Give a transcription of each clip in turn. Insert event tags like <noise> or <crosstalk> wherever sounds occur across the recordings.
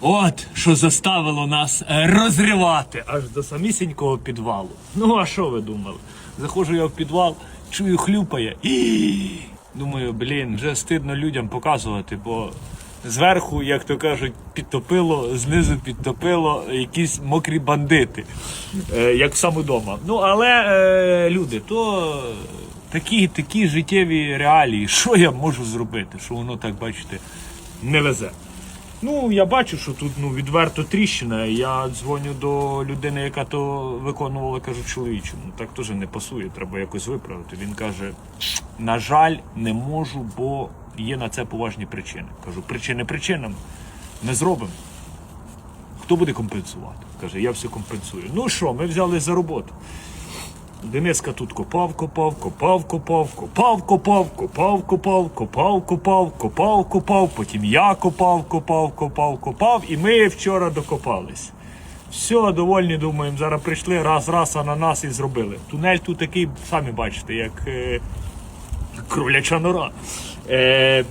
От що заставило нас е, розривати аж до самісінького підвалу. Ну, а що ви думали? Заходжу я в підвал, чую, хлюпає і думаю, блін, вже стидно людям показувати, бо зверху, як то кажуть, підтопило, знизу підтопило якісь мокрі бандити, е, як сам удома. Ну, але е, люди, то такі, такі життєві реалії. Що я можу зробити? Що воно так, бачите, не везе. Ну, я бачу, що тут ну, відверто тріщина. Я дзвоню до людини, яка то виконувала, кажу, чоловічу. Ну так теж не пасує, треба якось виправити. Він каже: на жаль, не можу, бо є на це поважні причини. Кажу, причини причинам не зробимо. Хто буде компенсувати? Каже, я все компенсую. Ну що, ми взяли за роботу. Дениска тут копав, копав, копав, копав, копав, копав, копав, копав, копав, копав, копав, копав, потім я копав, копав, копав, копав, і ми вчора докопались. Все, довольні, думаємо, зараз прийшли раз, раз, на нас і зробили. Тунель тут такий, самі бачите, як е, кроляча нора. Е,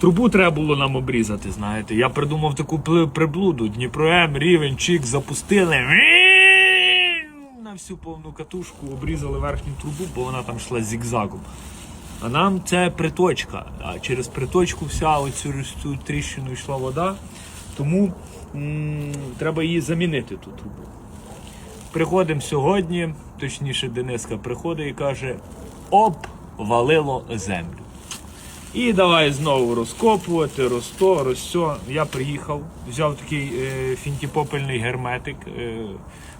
Трубу треба було нам обрізати, знаєте. Я придумав таку приблуду. Дніпро М, рівень, чик, запустили. Всю повну катушку обрізали верхню трубу, бо вона там йшла зігзагом. А нам це приточка. А через приточку вся оцю цю тріщину йшла вода. Тому м, треба її замінити ту трубу. Приходимо сьогодні, точніше, Дениска приходить і каже: обвалило землю. І давай знову розкопувати, розто, розсьо. Я приїхав, взяв такий е, фінтіпопельний герметик. Е,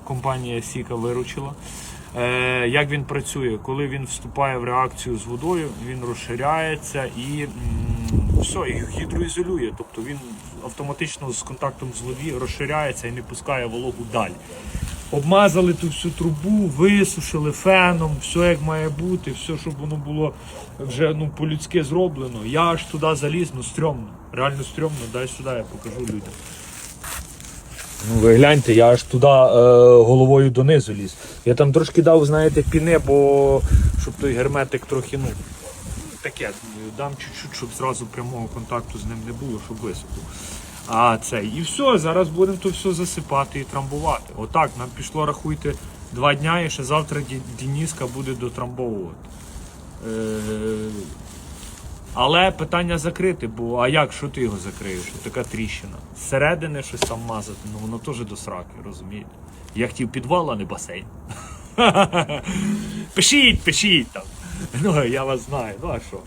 компанія Сіка виручила. Е, як він працює? Коли він вступає в реакцію з водою, він розширяється і м, все, і гідроізолює. Тобто він автоматично з контактом з воді розширяється і не пускає вологу далі. Обмазали ту всю трубу, висушили феном, все як має бути, все, щоб воно було вже ну, по-людськи зроблено. Я аж туди заліз, ну стрьомно. Реально стрьомно, дай сюди, я покажу людям. Ну, ви гляньте, я аж туди е, головою донизу ліз. Я там трошки дав, знаєте, піни, бо щоб той герметик трохи, ну, таке, дам чуть-чуть, щоб зразу прямого контакту з ним не було, щоб висохло. А це і все, зараз будемо то все засипати і трамбувати. Отак, нам пішло, рахуйте, два дня і ще завтра Ді- Дініска буде дотрамбовувати. Е, але питання закрите, бо а як, що ти його закриєш? Така тріщина. Зсередини щось там мазати, ну воно теж до сраки, розумієте? Я хотів підвал, а не басейн. <laughs> пишіть, пишіть там. Ну, я вас знаю, ну а що?